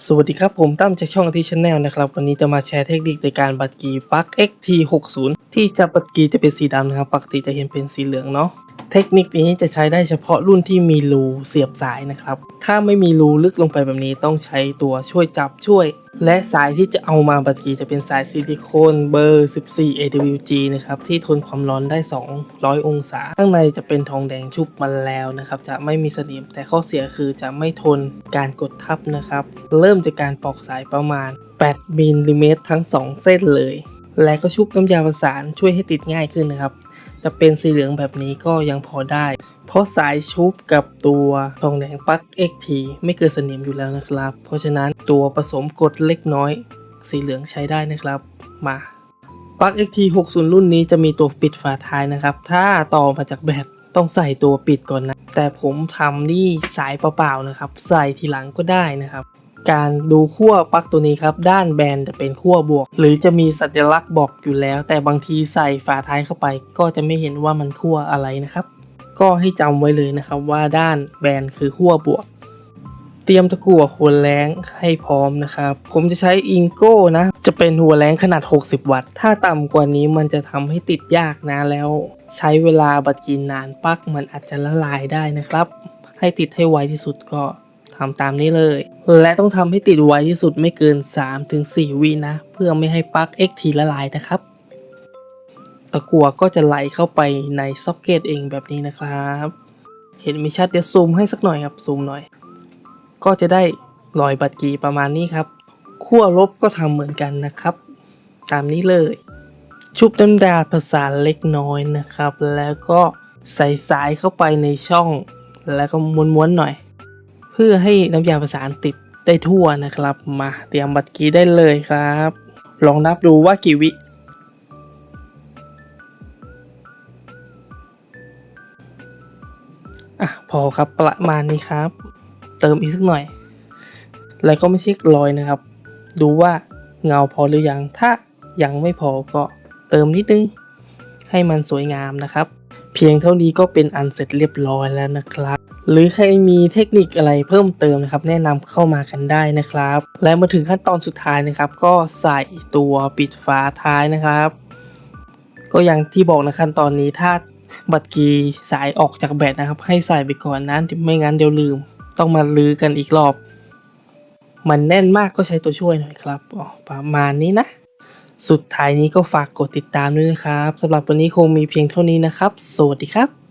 สวัสดีครับผมตั้มจากช่องที่ชาแนลนะครับ วันนี้จะมาแชร์เทคนิคในการบัตรกีปัก XT60 ที่จะบัตรกีจะเป็นสีดำนะครับ ปกติจะเห็นเป็นสีเหลืองเนาะ เทคนิคนี้จะใช้ได้เฉพาะรุ่นที่มีรูเสียบสายนะครับ ถ้าไม่มีรูลึกลงไปแบบนี้ต้องใช้ตัวช่วยจับช่วย และสายที่จะเอามาบัตรกีจะเป็นสายซิลิโคนเบอร์ 14 AWG นะครับที่ทนความร้อนได้ 200 องศา ข้างในจะเป็นทองแดงชุบมาแล้วนะครับ จะไม่มีสนิมแต่ข้อเสียคือจะไม่ทนการกดทับนะครับ เริ่มจากการปอกสายประมาณ8มิลลิเมตรทั้ง 2 เส้นเลย และก็ชุบน้ำยาประสานช่วยให้ติดง่ายขึ้นนะครับ จะเป็นสีเหลืองแบบนี้ก็ยังพอได้ เพราะสายชุบกับตัวทองแดงปลั๊ก XT ไม่เกิดสนิมอยู่แล้วนะครับ เพราะฉะนั้นตัวผสมกดเล็กน้อย สีเหลืองใช้ได้นะครับ มาปลั๊ก XT 60 รุ่นนี้จะมีตัวปิดฝาท้ายนะครับ ถ้าต่อมาจากแบตต้องใส่ตัวปิดก่อนนะ แต่ผมทำนี่สายเปล่าๆนะครับ ใส่ทีหลังก็ได้นะครับ การดูขั้วปลั๊กตัวนี้ครับ ด้านแบนจะเป็นขั้วบวก หรือจะมีสัญลักษณ์บอกอยู่แล้ว แต่บางทีใส่ฝาท้ายเข้าไป ก็จะไม่เห็นว่ามันขั้วอะไรนะครับ ก็ให้จำไว้เลยนะครับว่าด้านแบนคือขั้วบวก เตรียมตะกั่วหัวแรงให้พร้อมนะครับ ผมจะใช้อิงโก้นะ จะเป็นหัวแรงขนาด 60 วัตต์ ถ้าต่ำกว่านี้มันจะทำให้ติดยากนะแล้ว ใช้เวลาบัดกินนานปลั๊กมันอาจจะละลายได้นะครับ ให้ติดให้ไวที่สุดก็ ทำตามนี้เลย และต้องทำให้ติดไวที่สุดไม่เกิน 3-4 วินะ เพื่อไม่ให้ปลั๊ก XT ละลายนะครับ ตะกั่วก็จะไหลเข้าไปในซ็อกเก็ตเองแบบนี้นะครับ เห็นไม่ชัดเดี๋ยวซูมให้สักหน่อยครับซูมหน่อย ก็จะได้รอยบัตรกีประมาณนี้ครับขั้วลบก็ทำเหมือนกันนะครับ ตามนี้เลย ชุบน้ำดาผสานเล็กน้อยนะครับ แล้วก็ใส่สายเข้าไปในช่อง แล้วก็ม้วนๆหน่อย เพื่อให้น้ำยาประสานติดได้ทั่วนะครับ มาเตรียมบัตรกีได้เลยครับ ลองนับดูว่ากี่วิ อะ พอครับประมาณนี้ครับ เติมอีกสักหน่อย แล้วก็ไม่เช็ครอยนะครับ ดูว่าเงาพอหรือยัง ถ้ายังไม่พอก็เติมนิดนึง ให้มันสวยงามนะครับ เพียงเท่านี้ก็เป็นอันเสร็จเรียบร้อยแล้วนะครับ หรือใครมีเทคนิคอะไรเพิ่มเติมนะครับแนะนำเข้ามากันได้นะครับ และมาถึงขั้นตอนสุดท้ายนะครับ ก็ใส่ตัวปิดฝาท้ายนะครับ ก็อย่างที่บอกนะขั้นตอนนี้ถ้าบัตรกีสายออกจากแบตนะครับ ให้ใส่ไปก่อนนะไม่งั้นเดี๋ยวลืม ต้องมาลื้อกันอีกรอบ มันแน่นมากก็ใช้ตัวช่วยหน่อยครับประมาณนี้นะ สุดท้ายนี้ก็ฝากกดติดตามด้วยนะครับสำหรับวันนี้คงมีเพียงเท่านี้นะครับ สวัสดีครับ